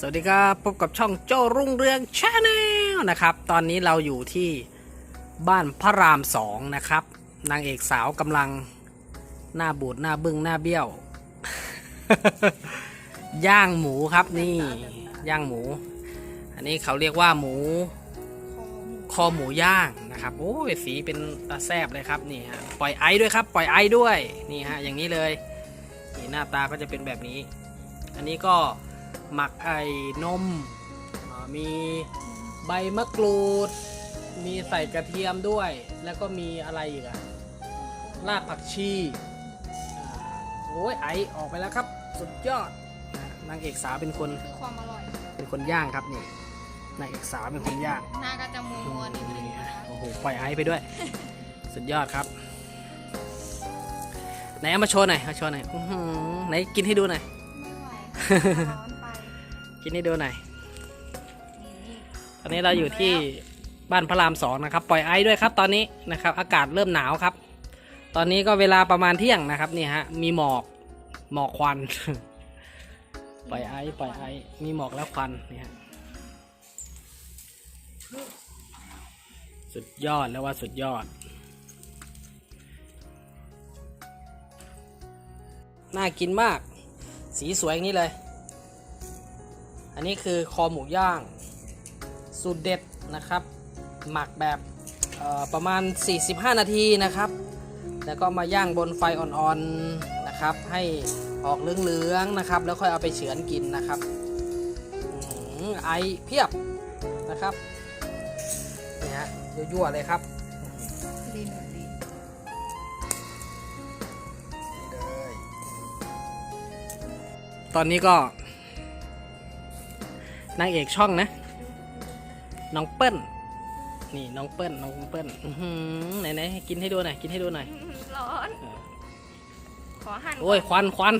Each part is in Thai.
สวัสดีครับพบกับช่องโจรุ่งเรืองชาแนลนะครับ ตอนนี้เราอยู่ที่บ้านพระรามสองนะครับ นางเอกสาวกำลังหน้าบูดหน้าบึ้งหน้าเบี้ยว ย่างหมูครับนี่ ย่างหมู อันนี้เขาเรียกว่าหมู คอหมูย่างนะครับโอ้ยสีเป็นตาแซบเลยครับนี่ฮะปล่อยไอด้วยครับ ปล่อยไอด้วยนี่ฮะอย่างนี้เลยนี่หน้าตาก็จะเป็นแบบนี้ อันนี้ก็ หมักไอ้นมอ่ามีใบมะกรูด มีใส่กระเทียมด้วย แล้วก็มีอะไรอีกอะรากผักชีอ่าโอ้ยไอออกไปแล้วครับ สุดยอดนะนางเอกสาวเป็นคนคือความอร่อย เป็นคนย่างครับนี่นางเอกสาวเป็นคนย่าง หน้าก็จะมัวมัวๆนิดนึงนะคะ โอ้โห ปล่อยไอซ์ไปด้วย สุดยอดครับ ไหนเอามาโชว์หน่อยมาโชว์หน่อยอื้อหือไหนกินให้ดูหน่อย ไม่ไหวค่ะร้อนไป กินให้ดูหน่อยนี่ตอนนี้เราอยู่ที่บ้านพระรามสองนะครับ ปล่อยไอซ์ด้วยครับตอนนี้นะครับ อากาศเริ่มหนาวครับ ตอนนี้ก็เวลาประมาณเที่ยงนะครับนี่ฮะมีหมอกหมอกควัน ปล่อยไอซ์ปล่อยไอซ์มีหมอกแล้วควันนี่ฮะสุดยอดแล้วว่าสุดยอด น่ากินมาก สีสวยอย่างนี้เลย อันนี้คือคอหมูย่าง สูตรเด็ดนะครับ หมักแบบประมาณ 45 นาทีนะครับ แล้วก็มาย่างบนไฟอ่อนๆนะครับ ให้ออกเหลืองๆนะครับ แล้วค่อยเอาไปเฉือนกินนะครับอไอเพียบนะครับนี่ฮะยั่วๆเลยครับนี่เลยตอนนี้ก็ นางเอกช่องนะ น้องเปิ้ล นี่น้องเปิ้ล น้องเปิ้ลอื้อหือไหนไหนๆกินให้ดูหน่อย กินให้ดูหน่อย ร้อนเออขอหั่นโอ้ยควันควัน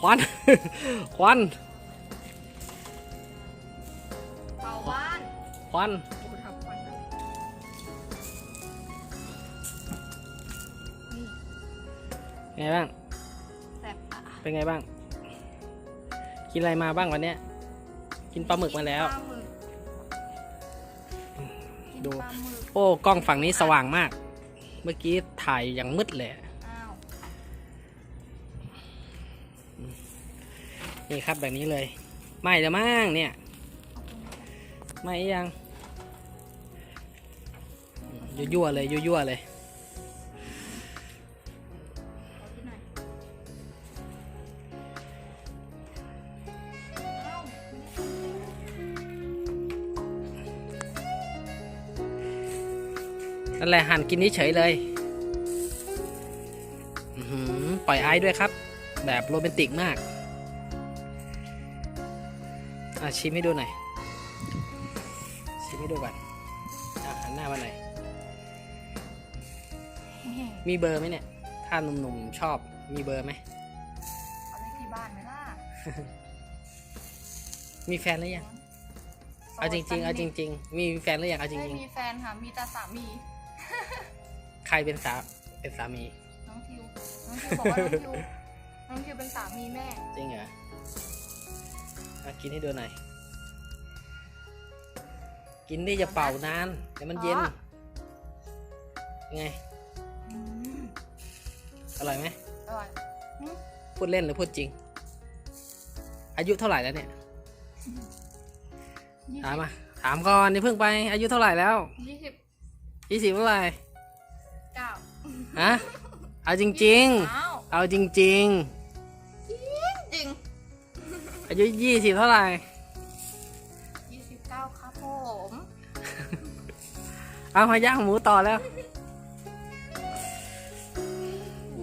ควันควันเป่าบ้านควันโอ้ทำควันนะนี่ไงบ้างแสบตาเป็นไงบ้าง กินอะไรมาบ้างวันเนี้ย กินปลาหมึกมาแล้ว ปลาหมึกกินดู ปลาหมึกโอ้กล้องฝั่งนี้สว่างมาก เมื่อกี้ถ่ายอย่างมืดเลย อ้าวนี่ครับแบบนี้เลยไม่แล้วมั้งเนี่ยไม่ยังยั่วๆเลยยั่วๆเลย นั่นแหละหั่นกินนี้เฉยๆเลยอื้อหือปล่อยไอซ์ด้วยครับ แบบโรแมนติกมากอะชิมให้ดูหน่อย ชิมให้ดูก่อนอะหันหน้ามาหน่อย มีเบอร์ไหมเนี่ย ถ้าหนุ่มๆชอบ มีเบอร์ไหมเอาเลขที่บ้านไหมล่ะ มีแฟนหรือยัง เอาจริงๆ เอาจริง ๆ มีแฟนหรือยัง เอาจไม่ริงมีแฟนค่ะ มีแต่สามีๆ ใครเป็นสาเป็นสามี น้องทิว น้องทิวบอกว่าน้องทิว น้องทิวเป็นสามีแม่ จริงเหรออะกินให้ดูหน่อย กินได้จะเป่านานเดี๋ยวมันเย็น อ๋อ ไง อืมอร่อยไหม อร่อยอืมพูดเล่นหรือพูดจริง อายุเท่าไหร่แล้วเนี่ย ยี่ถามสิบมา ถามก่อนนี่เพิ่งไป อายุเท่าไหร่แล้วยี่สิบยี่สิบเท่าไหร่เก้า ฮะเอาจริงอ้าวๆเอาจริง จริงๆ อายุยี่สิบเท่าไหร่ ยี่สิบเก้าครับผมเอามาย่างหมูต่อแล้ว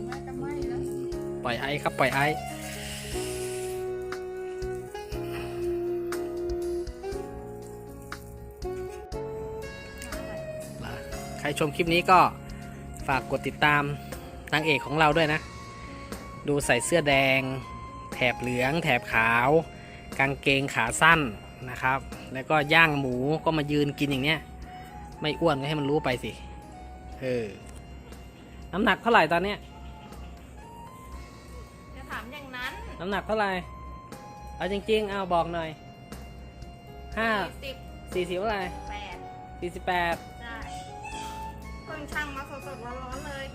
น่าจะไหม้แล้วปล่อยไอซ์ครับปล่อยไอซ์ใครชมคลิปนี้ก็ ฝากกดติดตามนางเอกของเราด้วยนะ ดูใส่เสื้อแดง แถบเหลือง แถบขาว กางเกงขาสั้นนะครับ แล้วก็ย่างหมูก็มายืนกินอย่างเนี้ย ไม่อ้วนก็ให้มันรู้ไปสิ เออ น้ำหนักเท่าไหร่ตอนเนี้ย จะถามอย่างนั้นน้ำหนักเท่าไหร่ เอาจริง ๆ เอาบอกหน่อยห้าสิบสี่สิบเท่าไหร่แปดสี่สิบแปดได้เพิ่ง ช่างมาสดๆร้อนๆเลย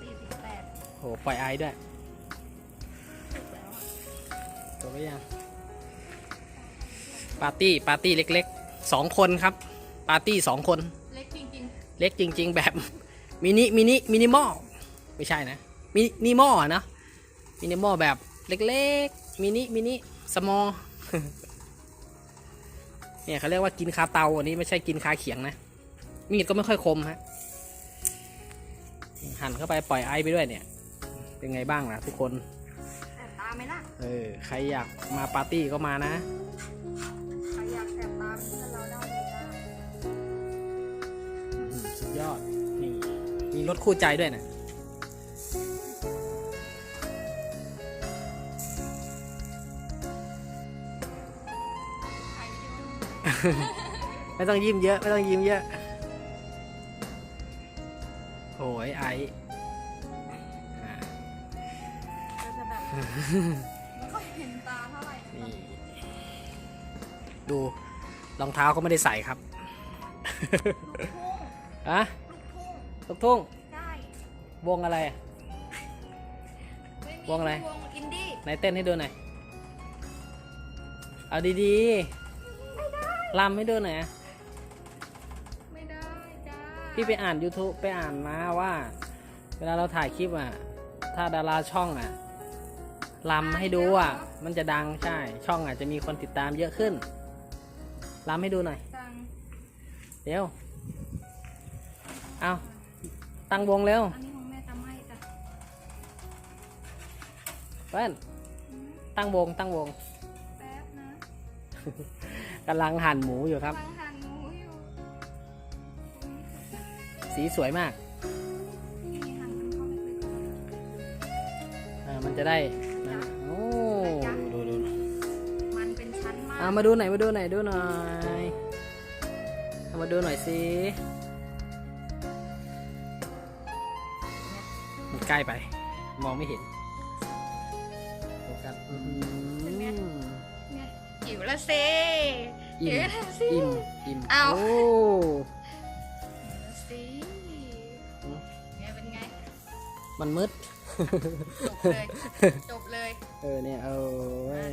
สี่สิบแปดโหปล่อยไอด้วยถูกแล้วอะตัวไปยังปาร์ตี้ปาร์ตี้เล็กๆสองคนครับ ปาร์ตี้สองคน เล็กจริงเล็กจริง ๆ แบบ มินิมินิมินิมอลไม่ใช่นะมินิมอลอะนะมินิมอลแบบเล็กๆมินิมินิสมอ เนี่ยเขาเรียกว่ากินคาเตาอันนี้ไม่ใช่กินคาเขียงนะ มีดก็ไม่ค่อยคมฮะหั่นเข้าไปปล่อยไอไปด้วยเนี่ย เป็นไงบ้างล่ะทุกคนๆแต่ตาไหมล่ะเออใครอยากมาปาร์ตี้ก็มานะใครอยากแสบตาเป็นเพื่อนเราได้เลยจ้าอืมสุดยอดนี่มีรถคู่ใจด้วยนะใครที่ดูไม่ต้องยิ้มเยอะ ไม่ต้องยิ้มเยอะ โอ้ยไออ่าก็จะแบบไม่ค่อยเห็นตาเท่าไหร่นี่ดูรองเท้าก็ไม่ได้ใส่ครับลูกทุ่งอะลูกทุ่งลูกทุ่งได้วงอะไรไม่มีวงอะไร วงอินดี้ไหนเต้นให้ดูหน่อย เอาดีๆลำให้ดูหน่อยอะไม่ได้จ้า พี่ไปอ่าน YouTube ไปอ่านมาว่า เวลาเราถ่ายคลิปอะ ถ้าดาราช่องอะลำให้ดูอะ มันจะดังใช่ ช่องอะจะมีคนติดตามเยอะขึ้นลำให้ดูหน่อยสั่งเร็วเอาตั้งวงเร็วอันนี้ของแม่ทำให้จ้ะเปิ้ลอืมตั้งวงตั้งวงแป๊บนะกำลังหั่นหมูอยู่ครับกำลังหั่น สีสวยมากนี่หั่นมันเข้าเล็กๆก่อนอ่ามันจะได้นะโอ้ดูดูดูมันเป็นชั้นมากเอามาดูหน่อยมาดูหน่อยดูหน่อยเอามาดูหน่อยสิมันใกล้ไป มองไม่เห็นโฟกัสอื้อหือเนี่ยจิ๋วละเซอิ่จิ๋วมละสิอิ่มอิ่มเอา มันมืด จบเลย จบเลย เออเนี่ยเอาเว้ย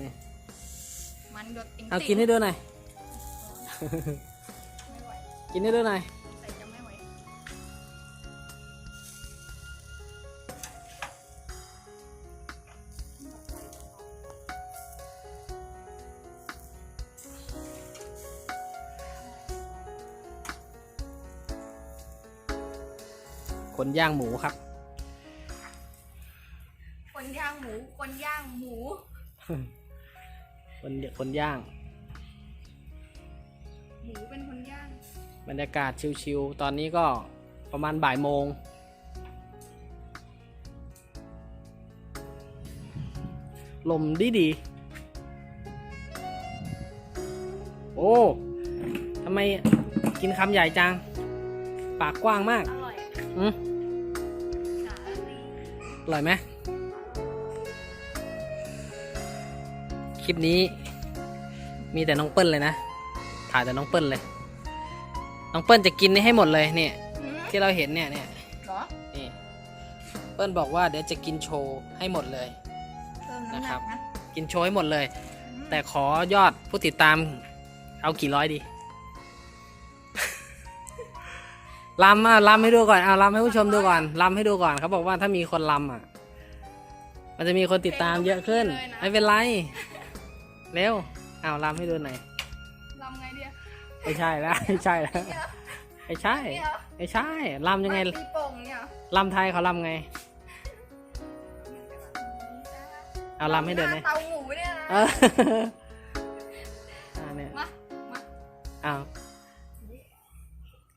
มันหยดติ๊งเอากินให้ดูหน่อย ไม่ไหวกินให้ดูหน่อยใส่จะไม่ไหวคนย่างหมูครับ คนคนย่าง หมูเป็นคนย่าง บรรยากาศชิวๆ ตอนนี้ก็ประมาณบ่ายโมง ลมดีดีๆโอ้ ทำไมกินคำใหญ่จัง ปากกว้างมาก อร่อยอืมสาลีอร่อยไหมคลิปนี้ มีแต่น้องเปิ้ลเลยนะ ถ่ายแต่น้องเปิ้ลเลย น้องเปิ้ลจะกินให้หมดเลยเนี่ยหืมที่เราเห็นเนี่ยเนี่ยเหรอนี่ เปิ้ลบอกว่าเดี๋ยวจะกินโชว์ให้หมดเลย เพิ่มน้ำหนะครันับกนะกินโชว์ให้หมดเลยอืมแต่ขอยอดผู้ติดตาม เอากี่ร้อยดีลำอะลำให้ดูก่อนเอาลำให้ผู้ชมดูก่อนลำให้ดูก่อนเขาบอกว่าถ้ามีคนลำอะ มันจะมีคนติดตามเยอะขึ้น ไม่เป็นไร เร็ว เอาลำให้ดูหน่อยลำไงเดียวไม่ใช่แล้วไม่ใช่แล้วเนี่ยไม่ใช่เนี่ยไม่ใช่ลำยังไงตีโป่งเนี่ยลำไทยเขาลำไง เอาลำให้ดูหน่อยเตาหมูเนี่ยนะเอออ่าเนี่ยมามาอ้าว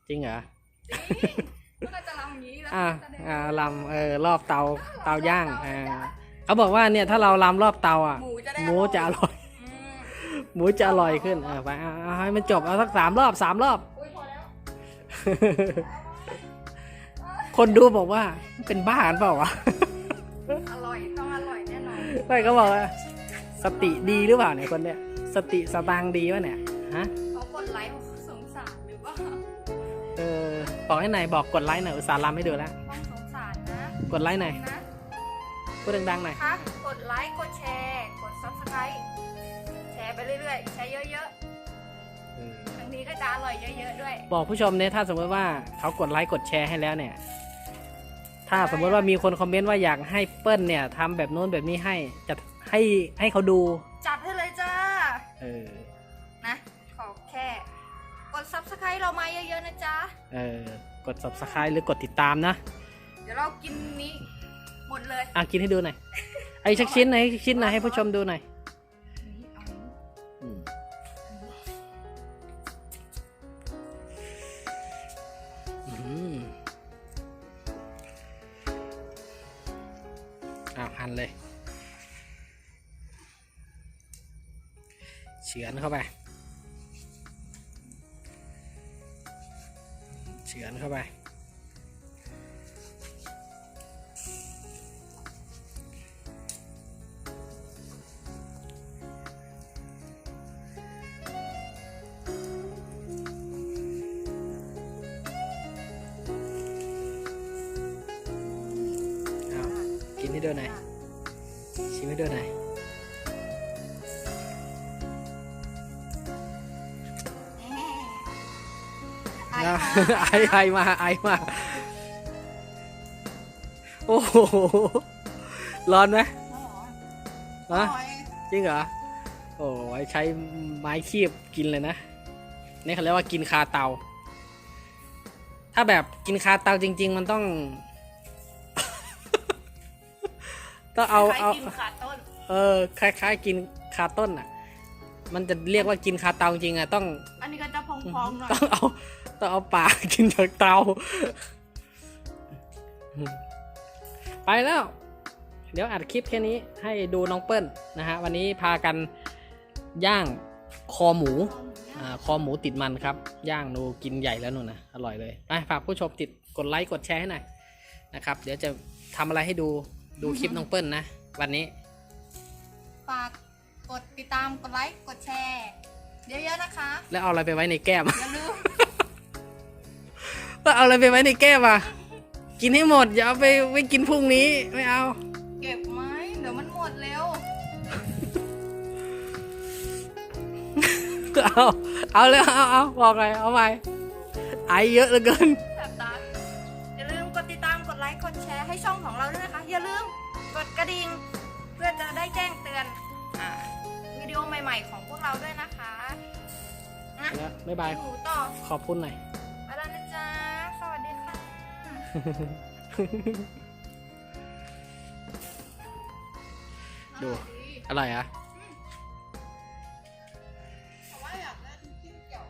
จริงเหรอจริงก็จะลำอย่างนี้แล้วอ่าจะได้อ่าลำเออรอบเตาเตาย่างอ่าเขาบอกว่าเนี่ยถ้าเราลำรอบเตาอะหมูจะได้หมูจะอร่อยอืม หมูจะอร่อยขึ้นอ่าไปเอาเอาให้มันจบเอาสักสามรอบสามรอบ อุ้ยพอแล้วคนดูบอกว่าเป็นบ้ากันเปล่าวะอร่อยต้องอร่อยแน่นอนไม่เขาบอกว่าสติดีหรือเปล่าเนี่ยคนเนี้ยสสติสตางค์ดีวะเนี่ยฮะเขากดไลค์สงสารหรือว่าเออบอกให้ไหนอยบอกกดไลค์หน่อยอุตส่าห์รำให้ดูแล้วต้องสงสารนะกดไลค์หน่อยนะพูดดังๆหน่อย คะกดไลค์กดแชร์ กด subscribe แชร์ ไปเรื่อยๆแชร์เยอะๆบางทีก็จะอร่อยเยอะๆด้วย บอกผู้ชมเนี่ยถ้าสมมติว่าเขากดไลค์กดแชร์ให้แล้วเนี่ย ถ้าสมมติว่ามีคนคอมเมนต์ว่าอยากให้เปิ้ลเนี่ยทำแบบโน้นแบบนี้ให้จะให้ให้เขาดู จัดให้เลยจ้า เออ นะ ขอแค่ กด subscribe เรามาเยอะๆนะจ๊ะ เออ กด subscribe หรือกดติดตามนะ เดี๋ยวเรากินนี้หมดเลย อะกินให้ดูหน่อยไอ้สักชิ้นหน่อยสักชิ้นหน่อยให้ผู้ชมดูหน่อย หั่นเลยเฉือนเข้าไปเฉือนเข้าไปอ้าวกินให้ดูหน่อ ยชิมให้ดูหน่อยไออะค่ะไอไอมาไอมา โอ้โห ร้อนไหมอร่อยฮะจริงเหรอ โอ้ยใช้ไม้คีบกินเลยนะ นี่เขาเรียกว่ากินคาเตา ถ้าแบบกินคาเตาจริง ๆ มันต้อง ต้องเอาใครเอากินขาต้น เออคล้ายๆกินคาต้นอะ มันจะเรียกว่ากินคาเตาจริงอะต้องอันนี้ก็จะพองๆหน่อยต้องเอาต้องเอาปากกินจากเตา ไปแล้ว เดี๋ยวอัดคลิปแค่นี้ให้ดูน้องเปิ้ลนะฮะวันนี้พากันย่างคอหมูอ่าคอหมูติดมันครับ ย่างดูกินใหญ่แล้วนู่นนะอร่อยเลยไปฝากผู้ชมติดกดไลค์กดแชร์ให้หน่อยนะครับ เดี๋ยวจะทำอะไรให้ดู ดูคลิปน้องเปิ้ลนะ วันนี้ ฝากกดติดตามกดไลค์กดแชร์เยอะๆนะคะ แล้วเอาอะไรไปไว้ในแก้ม อย่าลืมแล้วเอาอะไรไปไว้ในแก้มอะ กินให้หมด อย่าเอาไปไว้กินพรุ่งนี้ไม่เอา เก็บไหมเดี๋ยวมันหมดเร็วเอา เอาเลยเอาเอาบอกเลยเอาไปไอเยอะเหลือเกิน ใหม่ๆของพวกเราด้วยนะคะนะแล้วบ๊ายบายอยู่ต่อขอบคุณหน่อย ไปแล้วนะจ๊ะ สวัสดีค่ะ ดู อะไรอะแต่ว่าอยากได้น้ำจิ้มเกี่ยว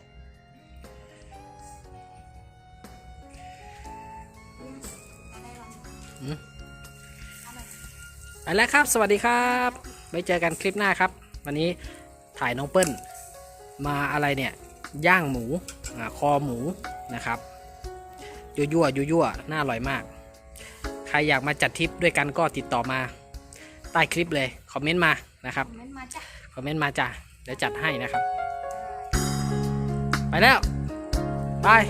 อืมอะไรลองอืมอะไรไปแล้วครับ สวัสดีครับ ไว้เจอกันคลิปหน้าครับ วันนี้ถ่ายน้องเปิ้ลมาอะไรเนี่ยย่างหมูอ่าคอหมูนะครับยั่วยั่วยั่วยั่วๆน่าอร่อยมาก ใครอยากมาจัดทริปด้วยกันก็ติดต่อมาใต้คลิปเลยคอมเมนต์มานะครับคอมเมนต์มาจ้ะคอมเมนต์มาจ้ะเดี๋ยวจัดให้นะครับ ไปแล้ว บาย